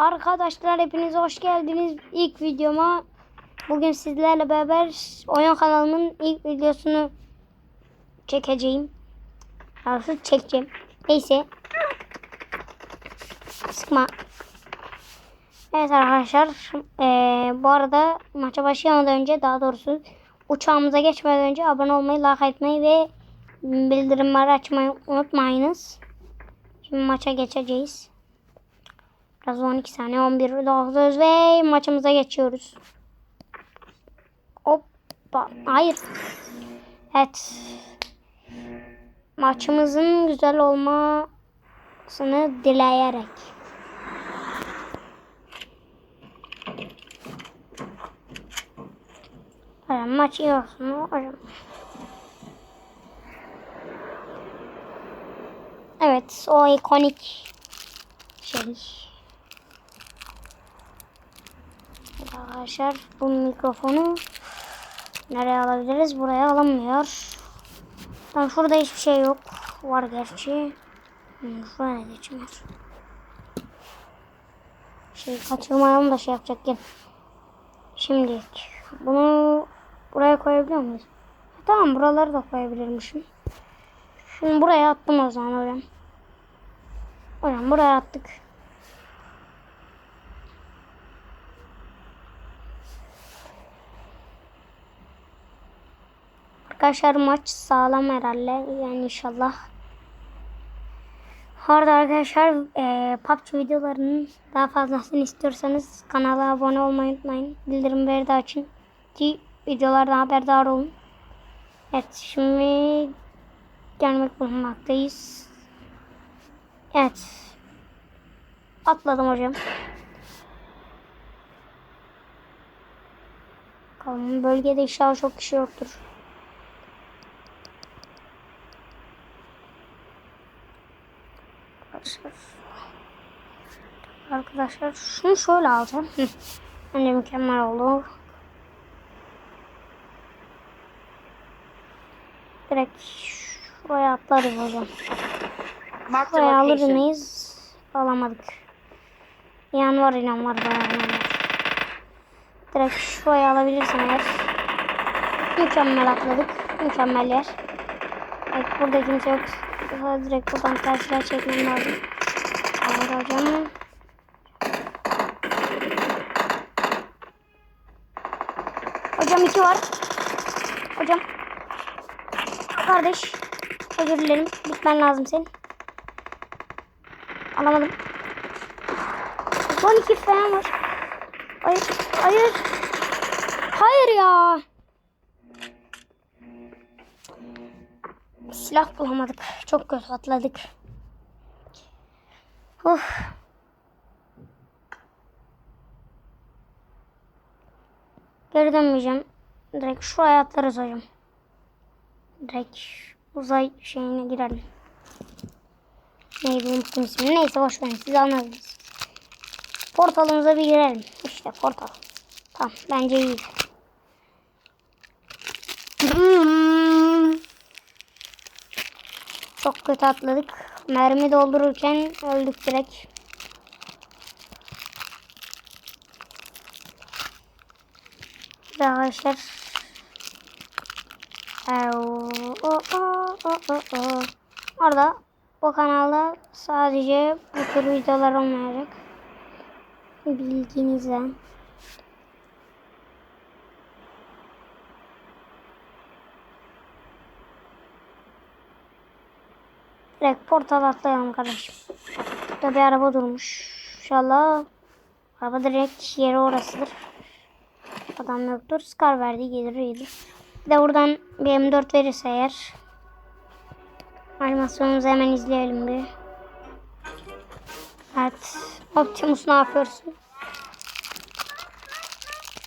Arkadaşlar hepiniz hoş geldiniz ilk videoma. Bugün sizlerle beraber oyun kanalımın ilk videosunu çekeceğim. Nasıl çekeceğim. Neyse. Sıkma. Evet arkadaşlar. eee, bu arada maça başlamadan önce daha doğrusu uçağımıza geçmeden önce abone olmayı, like etmeyi ve bildirimleri açmayı unutmayınız. Şimdi maça geçeceğiz. Biraz 12 saniye 11 9 ve maçımıza geçiyoruz. Hoppa. Hayır. Evet. Maçımızın güzel olmasını dileyerek. Hocam maç iyi olsun hocam. Evet o ikonik şey. Arkadaşlar bu mikrofonu nereye alabiliriz? Buraya alamıyor. Tam şurada hiçbir şey yok. Var gerçi. Hmm, şuraya geçmiyor. Şey kaçırmayalım da şey yapacak gel. Şimdi bunu buraya koyabiliyor muyuz? Tamam buraları da koyabilirmişim. Şimdi buraya attım o zaman. Hocam buraya attık. Arkadaşlar maç sağlam herhalde. Yani inşallah. Bu arada arkadaşlar e, PUBG videolarının daha fazlasını istiyorsanız kanala abone olmayı unutmayın. Bildirimleri de açın. Ki videolardan haberdar olun. Evet şimdi gelmek bulunmaktayız. Evet. Atladım hocam. Bakalım bölgede inşallah çok kişi yoktur. Arkadaşlar. Arkadaşlar şunu şöyle alacağım. Bence mükemmel oldu. Direkt şuraya atlarız hocam. Marked a Buraya alır mıyız? Alamadık. İnan var inan var bayağı inan var. Direkt şuraya alabilirsin eğer. Mükemmel atladık. Mükemmel yer. Evet burada kimse yok. Daha Direkt buradan tersine çekmem lazım. Evet hocam. Hocam iki var. Hocam. Kardeş. Özür dilerim. Bitmen lazım senin. Alamadım. Son iki falan var. Hayır. Hayır. Hayır ya. Silah bulamadık. Çok kötü atladık. Of. Geri dönmeyeceğim. Direkt şuraya atlarız hocam. Direkt uzay şeyine girelim. Neydi unuttum ismini. Neyse boş verin siz anladınız. Portalımıza bir girelim. İşte portal. Tamam bence iyi. Çok kötü atladık. Mermi doldururken öldük direkt. Arkadaşlar. Orada bu kanalda sadece bu tür videolar olmayacak. Bilginize. Direkt portal atlayalım kardeşim. Burada bir araba durmuş. İnşallah araba direkt yeri orasıdır. Adam yoktur. Scar verdi gelir iyidir. Bir de buradan bir M4 verirse eğer. Animasyonumuzu hemen izleyelim bir. Evet. Optimus ne yapıyorsun?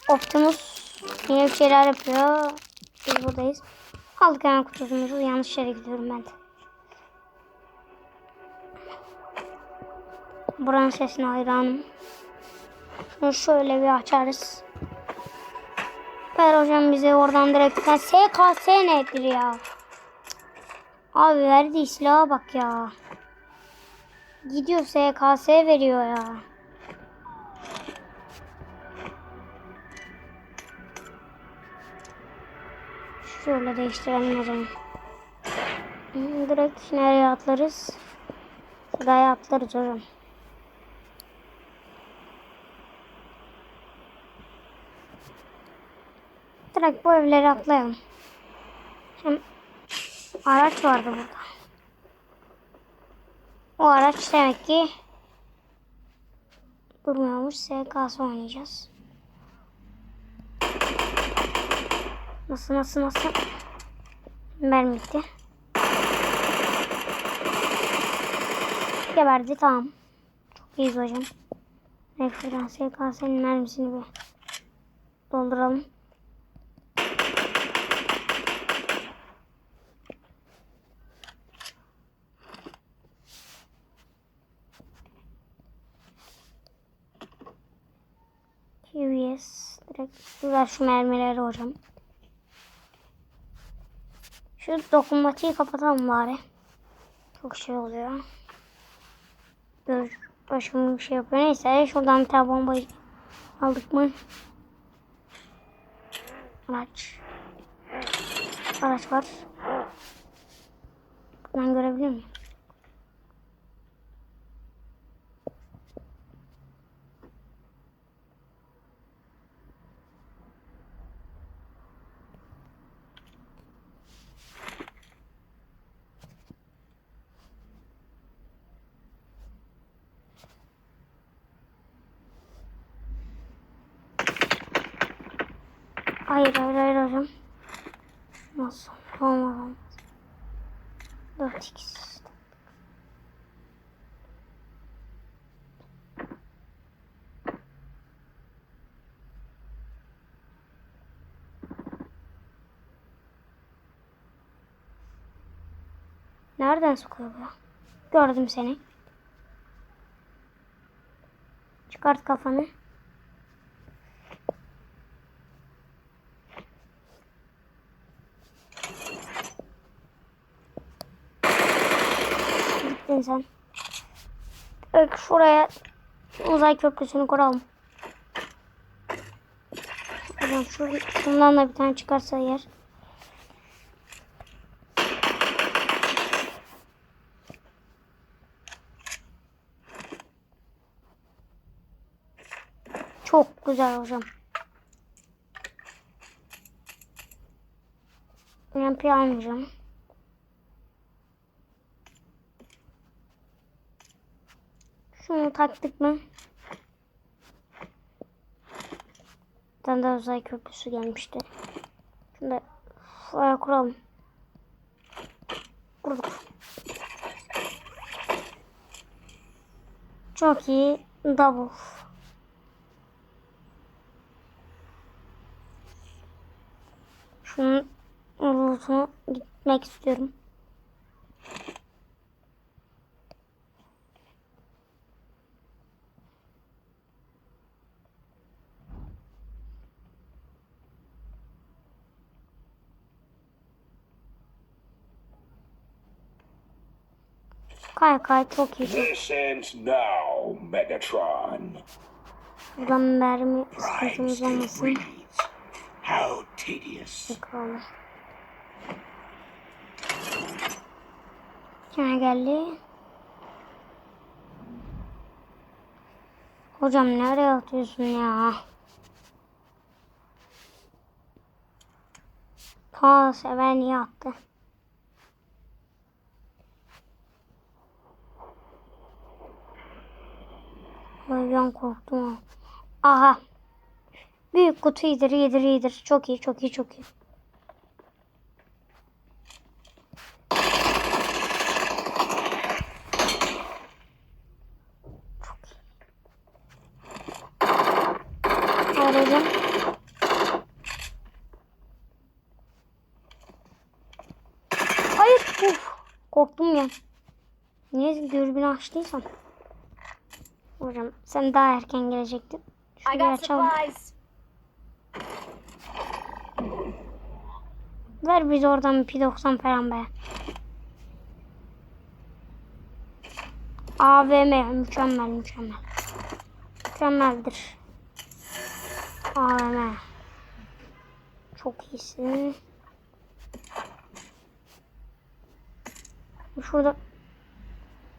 Optimus yine bir şeyler yapıyor. Biz buradayız. Aldık hemen kutusumuzu. Yanlış yere gidiyorum ben de. Buranın sesine hayranım. Şunu şöyle bir açarız. Ver hocam bize oradan direkt. Ya SKS nedir ya? Abi verdi silaha bak ya. Gidiyor SKS veriyor ya. Şöyle değiştirelim hocam. Direkt nereye atlarız? Şuraya atlarız hocam. Direkt bu evleri atlayalım. Hem araç vardı burada. O araç demek ki durmuyormuş. SKS oynayacağız. Nasıl nasıl nasıl? Mermi bitti. Geberdi tamam. Çok iyiyiz hocam. Referans SKS'nin mermisini bir dolduralım. QVS direkt ver şu mermileri hocam. Şu dokunmatiği kapatalım bari. Çok şey oluyor. Dur. Başım bir şey yapıyor. Neyse şuradan bir tane bomba aldık mı? Araç. Araç var. Ben görebilir miyim? Hayır hayır hayır hocam. Nasıl? Olmaz olmaz. 4x. Nereden sokuyor bu? Gördüm seni. Çıkart kafanı. Gittin sen. Bak şuraya uzay köprüsünü kuralım. Şu, şundan da bir tane çıkarsa yer. Çok güzel hocam. MP almayacağım. Şunu taktık mı? Bir tane uzay köprüsü gelmişti. Da şuraya kuralım. Kurduk. Çok iyi. Double. Şunun lootuna gitmek istiyorum. Kay kay çok iyi. This ends now, Megatron. Buradan mermi sıkıntımız olmasın. How tedious. Bakalım. Kime geldi? Hocam nereye atıyorsun ya? Ta sever niye attı? Ben korktum. ha. Aha. Büyük kutu iyidir, iyidir, iyidir. Çok iyi, çok iyi, çok iyi. Hayır. Uf. Korktum ya. Niye dürbünü açtıysam? Hocam sen daha erken gelecektin. Şurayı açalım. Supplies. Ver biz oradan bir P90 falan be. AVM mükemmel mükemmel. Mükemmeldir. AVM. Çok iyisin. Şurada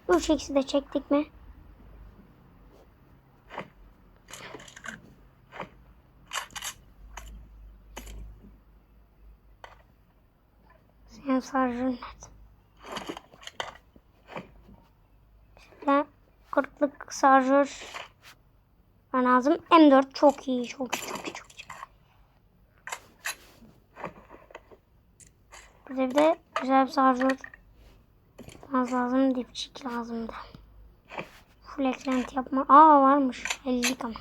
3 eksi de çektik mi? Sen sarjın. Şöyle 40'lık sarjör ben lazım. M4 çok iyi, çok iyi, çok iyi, çok iyi. Bize bir de güzel bir sarjör az lazım. Dipçik lazımdı. Full eklenti yapma. Aa varmış. 50'lik ama.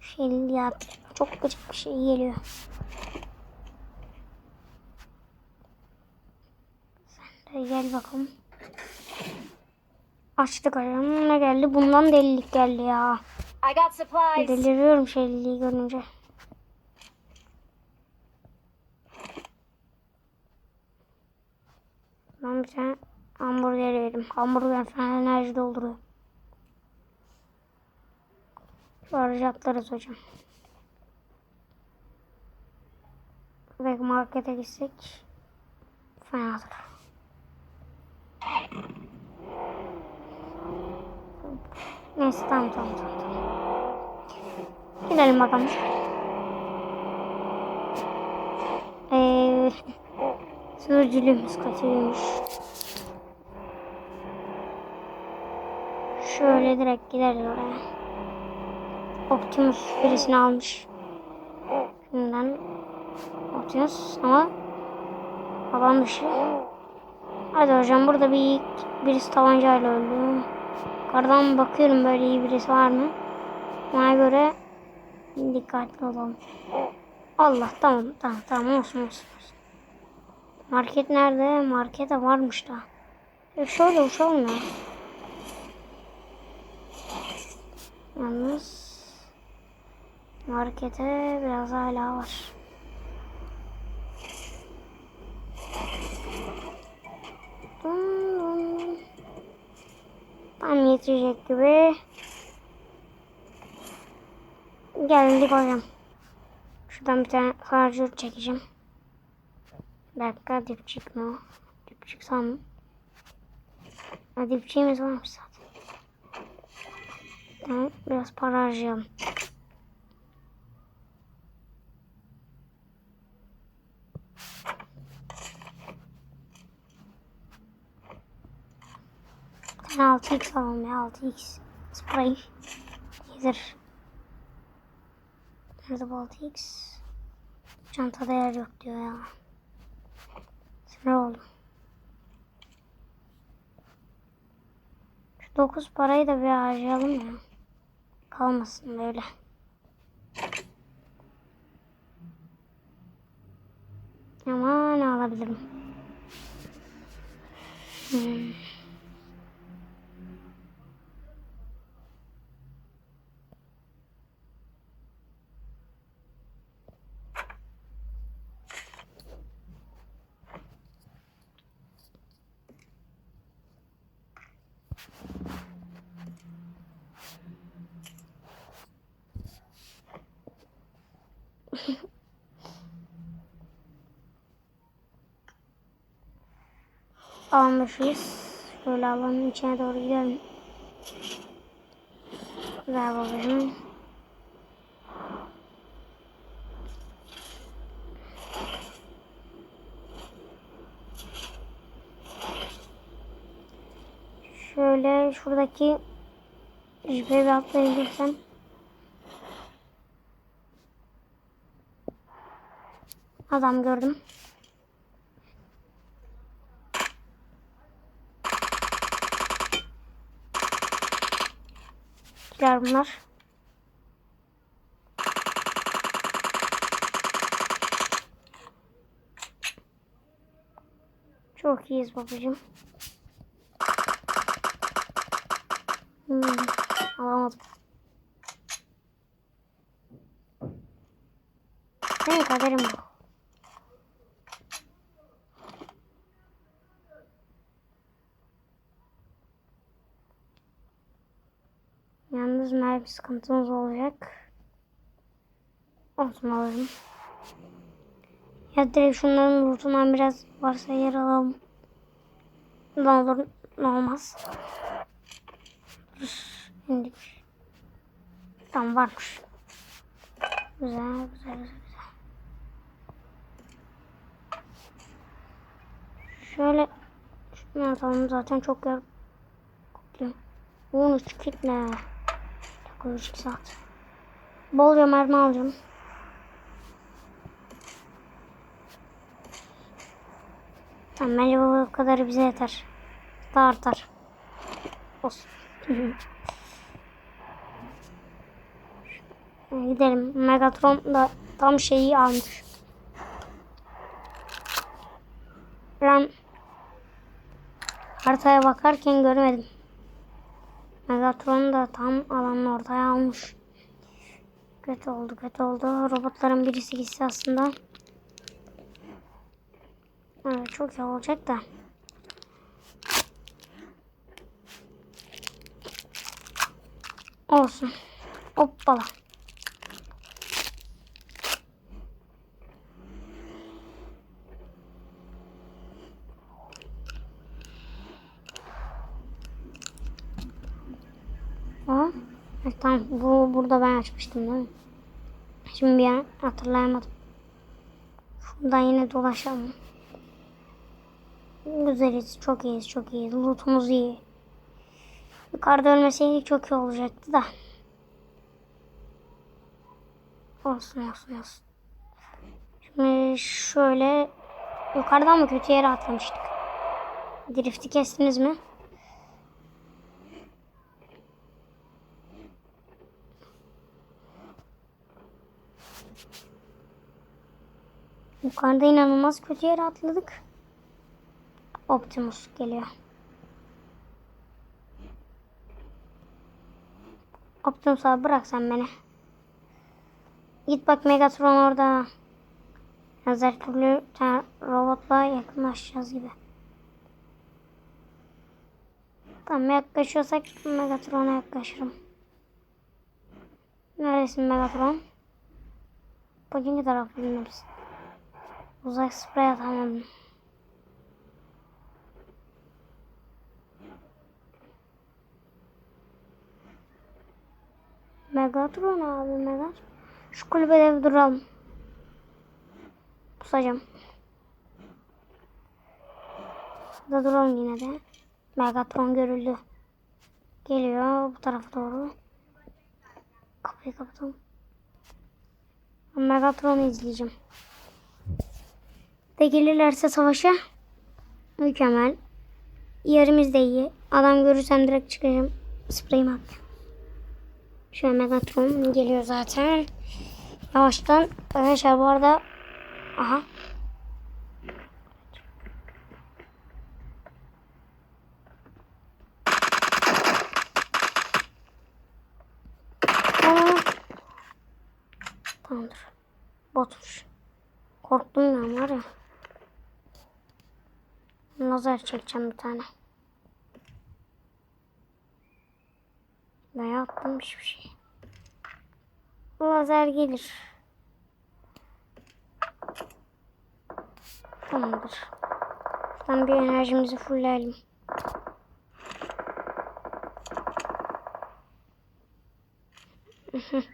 Şu 50 ya. Çok gıcık bir şey geliyor. Sen de gel bakalım. Açtık ayağım. Ne geldi? Bundan delilik geldi ya. Deliriyorum şu 50'liği görünce. Ben bir tane hamburger yedim. Hamburger falan enerji dolduruyor. Şu aracı atlarız hocam. Belki markete gitsek fenadır. Neyse tamam tamam tamam. tamam. Gidelim bakalım. Ee, sürücülüğümüz kötüymüş. Şöyle direkt gideriz oraya. Optimus birisini almış. Şimdiden Optimus ama alan dışı. Hadi hocam burada bir birisi tabancayla öldü. Yukarıdan bakıyorum böyle iyi birisi var mı? Ona göre dikkatli olalım. Allah tamam tamam tamam olsun olsun. olsun. Market nerede? Markete varmış da. E şöyle uçalım ya. Yalnız markete biraz hala var. Tam yetecek gibi. Geldik hocam. Şuradan bir tane harcır çekeceğim. Bir dakika dipçik mi o? Dipçik sandım. Ha, dipçiğimiz varmış zaten. Tamam, biraz para harcayalım. Tane 6x alalım ya 6x. Spray. İyidir. Nerede bu 6x? Çantada yer yok diyor ya. Sinir oldum. Şu 9 parayı da bir harcayalım ya. Kalmasın böyle. Ama ne alabilirim? Hmm. Almışız. Şöyle alanın içine doğru gidelim. Ver babacığım. Şöyle şuradaki jipe bir atlayabilirsem. Adam gördüm. Bunlar. Çok iyiyiz babacığım. Hmm, alamadım. Benim kaderim bu. Yalnız mermi sıkıntımız olacak. Olsun alırım. Ya direkt şunların lootundan biraz varsa yer alalım. Ne olur ne olmaz. Şimdi Tamam varmış. Güzel güzel güzel. Şöyle şunu atalım zaten çok yer kokluyor. 13 kit Teknolojik saat. Bolca mermi alacağım. Tamam bence bu kadarı bize yeter. Daha artar. Olsun. Gidelim. Megatron da tam şeyi almış. Ben haritaya bakarken görmedim. Megatron da tam alanın ortaya almış. Kötü oldu, kötü oldu. Robotların birisi gitse aslında. Evet, çok iyi olacak da. Olsun. Hoppala. Aa, e, tamam bu burada ben açmıştım değil mi? Şimdi bir an hatırlayamadım. Şuradan yine dolaşalım. Güzeliz, çok iyiyiz, çok iyiyiz. Lootumuz iyi. Yukarıda ölmeseydik çok iyi olacaktı da. Olsun, olsun, olsun. Şimdi şöyle yukarıdan mı kötü yere atlamıştık? Drift'i kestiniz mi? Yukarıda inanılmaz kötü yere atladık. Optimus geliyor. Optimus abi bırak sen beni. Git bak Megatron orada. Her türlü robotla yakınlaşacağız gibi. Tamam yaklaşıyorsak Megatron'a yaklaşırım. Neredesin Megatron? Bugünkü tarafı bilmiyoruz. Uzak sprey atamadım. Megatron abi Megatron. Şu kulübede bir duralım. Pusacağım. Burada duralım yine de. Megatron görüldü. Geliyor bu tarafa doğru. Kapıyı kapatalım. Megatron'u izleyeceğim. De gelirlerse savaşa. Mükemmel. Yerimiz de iyi. Adam görürsem direkt çıkacağım. Spreyimi atacağım. Şöyle Megatron geliyor zaten. Yavaştan. Arkadaşlar bu arada. Aha. Tamamdır. Botmuş. Korktum ben var ya. Lazer çekeceğim bir tane. Veya attım hiçbir şey. Lazer gelir. Tamamdır. Şuradan bir enerjimizi fullleyelim.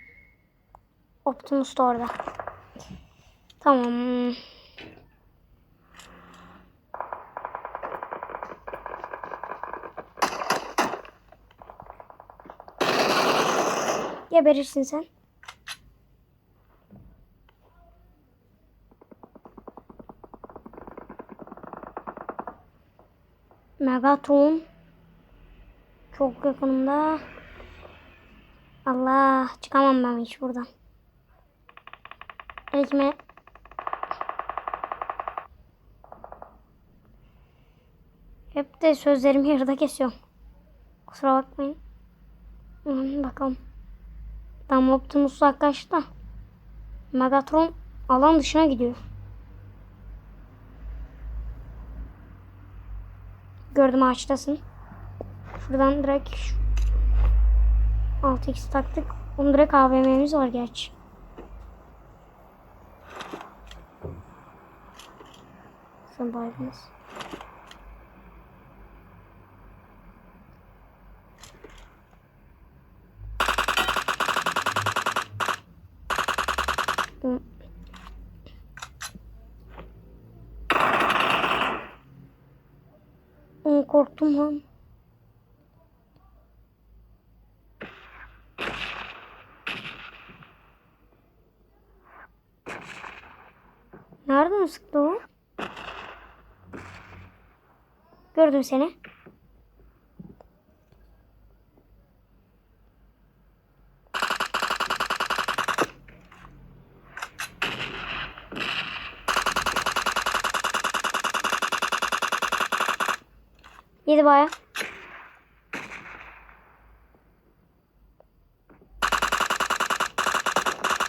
Optimus da orada. Tamam. Geberirsin sen. Megatron. Çok yakınımda. Allah çıkamam ben hiç buradan. Ekme. Hep de sözlerimi yarıda kesiyorum. Kusura bakmayın. Bakalım. Tam Optimus uzaklaştı. Megatron alan dışına gidiyor. Gördüm ağaçtasın. Şuradan direkt şu 6x taktık. Onu direkt AVM'miz var gerçi. Sen baydınız. Korktum lan. Nereden sıktı o? Gördüm seni. Yedi baya.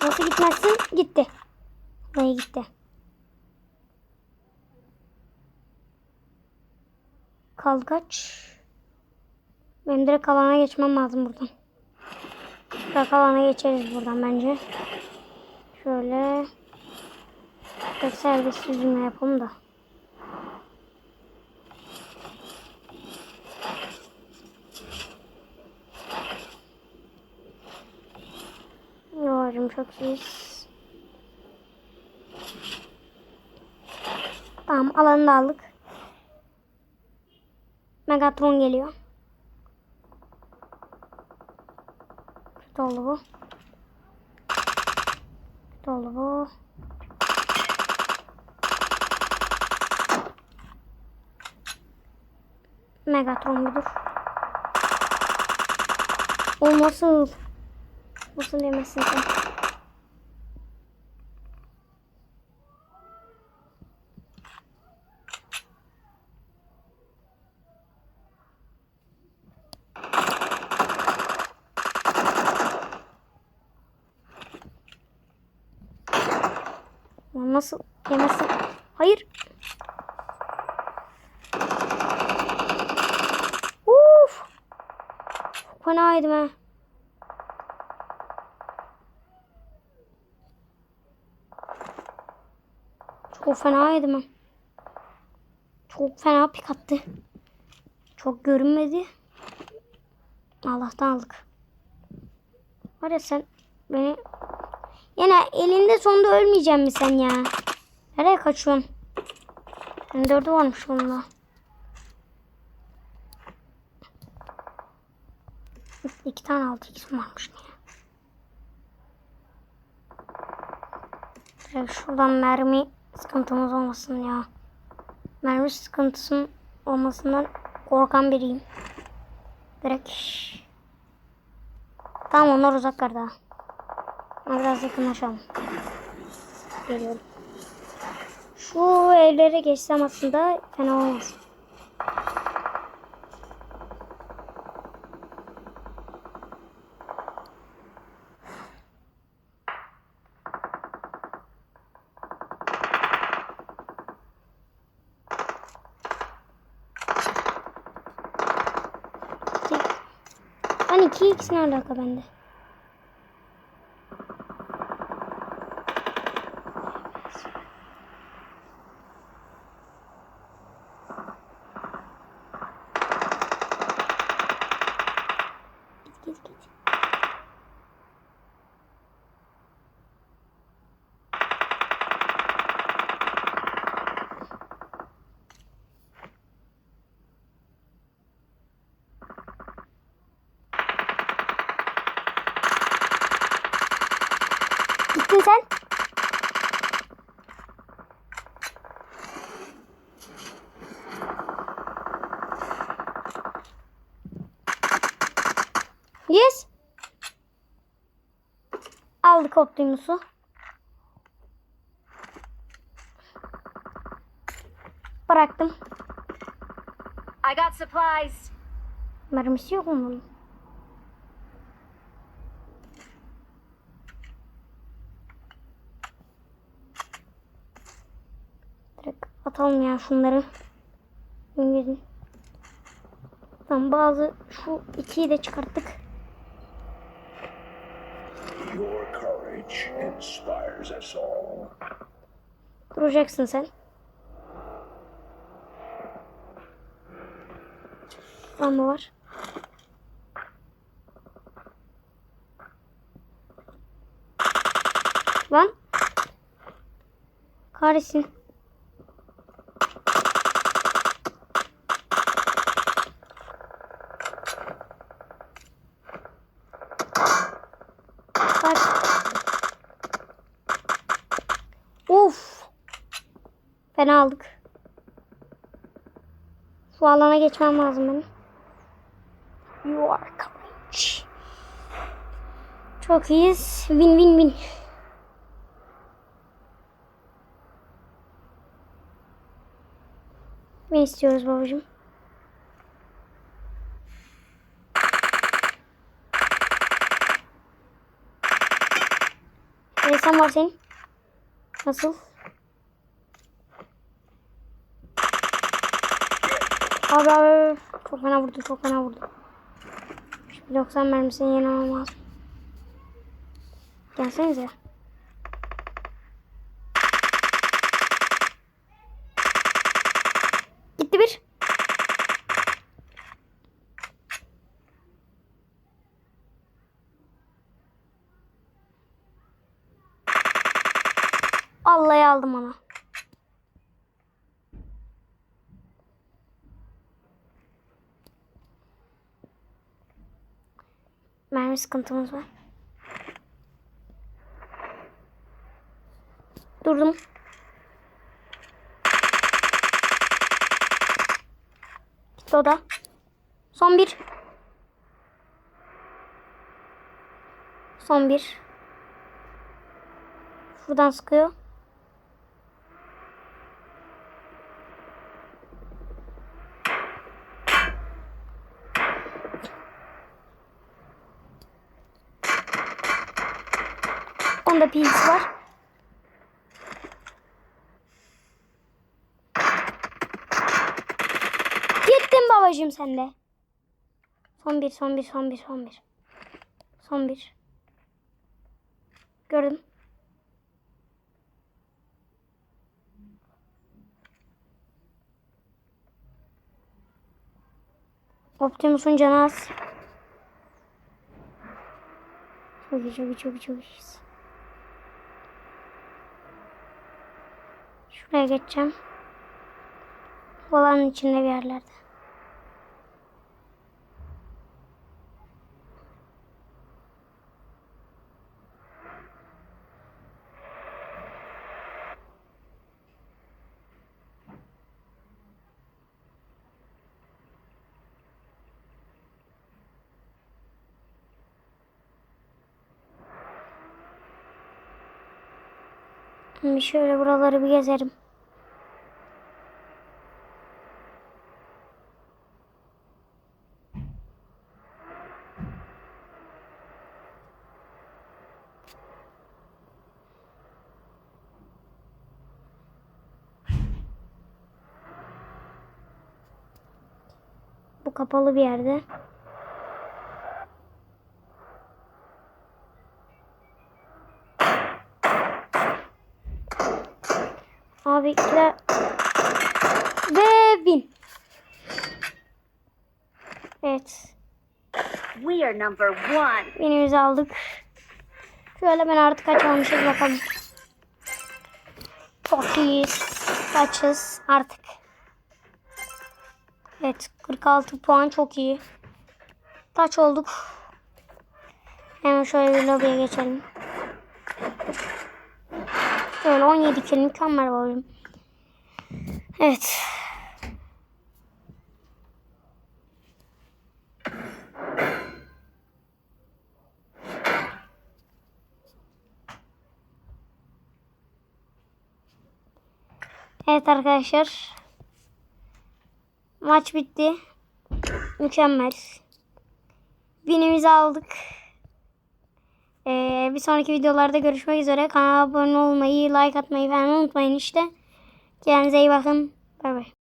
Nasıl gitmezsin? Gitti. Buraya gitti. Kaldı kaç? Benim direkt alana geçmem lazım buradan. Direkt alana geçeriz buradan bence. Şöyle. Tek serbest yüzme yapalım da. Yavaşım çok iyiyiz. Tamam alanı da aldık. Megatron geliyor. Kötü oldu bu. Kötü oldu bu. Megatron budur. O nasıl? Yemezsin sen? Lan nasıl yemezsin? Hayır. Uf. Fena yedim ha. Çok fena yedim ha. Çok fena pik attı. Çok görünmedi. Allah'tan aldık. Var ya sen beni Yine elinde sonunda ölmeyeceksin mi sen ya? Nereye kaçıyorsun? Dördü varmış onunla. İki tane altı ikisi varmış ya. Şöyle şuradan mermi sıkıntımız olmasın ya. Mermi sıkıntısının olmasından korkan biriyim. Direkt. Tamam onlar uzak daha. Ama Biraz yakınlaşalım. Geliyorum. Şu evlere geçsem aslında fena olmaz. Ben iki ikisine alaka bende. Git git. Gittin sen. Yes. Optimus'u. Bıraktım. I got supplies. Mermisi yok mu bunun? Direkt atalım ya şunları. Tamam bazı şu ikiyi de çıkarttık. Duracaksın sen. Var mı var? Lan kahretsin. Bak. Uf. Fena aldık. Şu alana geçmem lazım benim. You are courage. Çok iyiyiz. Win win win. Win istiyoruz babacığım. Sen var senin. Nasıl? Abi abi. Çok fena vurdu. Çok fena vurdu. Şu 90 mermisini yenemem lazım. Gelsenize. Gitti bir. Allah'ı aldım ona. Mermi sıkıntımız var. Durdum. Gitti o da. Son bir. Son bir. Şuradan sıkıyor. Onda pils var. Gittin babacığım sen de. Son bir, son bir, son bir, son bir. Son bir. Gördüm. Optimus'un canı az. Çok iyi, çok iyi, çok iyi, çok iyi. Şuraya geçeceğim. Bu alanın içinde bir yerlerde. Şimdi şöyle buraları bir gezerim. Kapalı bir yerde. Abi ikiler ve bin. Evet. We are number one. Binimizi aldık. Şöyle ben artık kaç almışız bakalım. Çok iyiyiz. Kaçız artık. Evet 46 puan çok iyi. Kaç olduk? Hemen şöyle bir lobiye geçelim. Şöyle 17 kill mükemmel babacığım. Evet. Evet arkadaşlar. Maç bitti. Mükemmel. Winimizi aldık. Ee, bir sonraki videolarda görüşmek üzere. Kanala abone olmayı, like atmayı falan unutmayın işte. Kendinize iyi bakın. Bay bay.